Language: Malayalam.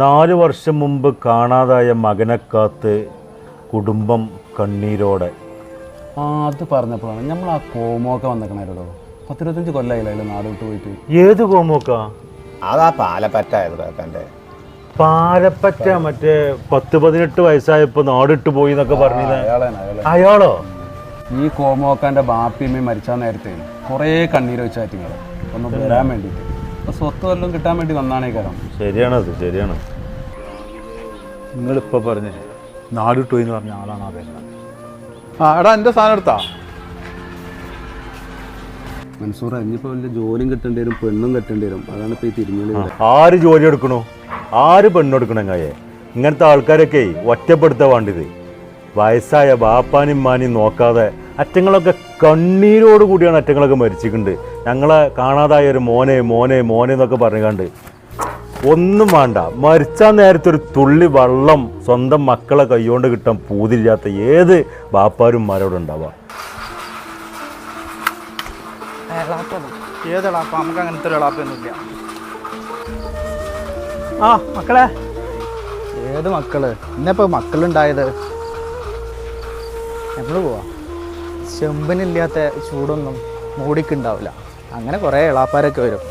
നാല് വർഷം മുമ്പ് കാണാതായ മകനെ കാത്ത് കുടുംബം കണ്ണീരോടെ. ആ അത് പറഞ്ഞപ്പോഴാണ്. നമ്മൾ ആ കോമോക്ക വന്നേക്കണല്ലോ പത്തിരുപത്തഞ്ച് കൊല്ലായില്ല അതിൽ നാട് വിട്ട് പോയിട്ട്? ഏത് കോമോക്ക? അതാ പാലപ്പറ്റായത് കാക്കന്റെ പാലപ്പറ്റ മറ്റേ പത്ത് പതിനെട്ട് വയസ്സായപ്പോ നാടിട്ട് പോയി എന്നൊക്കെ പറഞ്ഞത് അയാളെ ഈ കോമോക്കാന്റെ ബാപ്പിയമ്മയും മരിച്ച നേരത്തെ കുറേ കണ്ണീര് വെച്ചാറ്റിങ്ങൾ ഒന്ന് വരാൻ വേണ്ടിയിട്ട്. അപ്പോൾ സ്വത്ത് വല്ലതും കിട്ടാൻ വേണ്ടി വന്നാണേ കാരണം ശരിയാണത് ശരിയാണ് നിങ്ങളിപ്പോ പറഞ്ഞേ നാടിട്ട് ടു എന്ന് പറഞ്ഞ ആളാണ് അതെല്ലാം ആ എടാ എന്റെ സാധനം എടുത്താ. മൻസൂർ ഇനിയിപ്പോൾ വലിയ ജോലിയും കിട്ടേണ്ടി വരും പെണ്ണും കിട്ടേണ്ടി വരും. അതാണ് ഇപ്പോൾ ഈ തിരിഞ്ഞളി ആര് ജോലി എടുക്കണു? ആര് പെണ്ണെടുക്കണം കായെ ഇങ്ങനത്തെ ആൾക്കാരൊക്കെ ഒറ്റപ്പെടുത്താൻ വേണ്ടിത് വയസ്സായ ബാപ്പാനും മാനും നോക്കാതെ അറ്റങ്ങളൊക്കെ കണ്ണീരോട് കൂടിയാണ് അറ്റങ്ങളൊക്കെ മരിച്ചിട്ടുണ്ട് ഞങ്ങളെ കാണാതായ ഒരു മോനെ മോനെ മോനെ എന്നൊക്കെ പറഞ്ഞുകൊണ്ട് ഒന്നും വേണ്ട. മരിച്ചാൽ നേരത്തെ ഒരു തുള്ളി വെള്ളം സ്വന്തം മക്കളെ കൈകൊണ്ട് കിട്ടാൻ പൂതില്ലാത്ത ഏത് ബാപ്പാരും മരോട് എളാപ്പൊന്നുമില്ല ആ മക്കളെ. ഏത് മക്കൾ? ഇന്നിപ്പോ മക്കളുണ്ടായത്? നമ്മൾ പോവാ. ചെമ്പനില്ലാത്ത ചൂടൊന്നും മൂടിക്കുണ്ടാവില്ല അങ്ങനെ കുറേ ഇളാപ്പാരൊക്കെ വരും.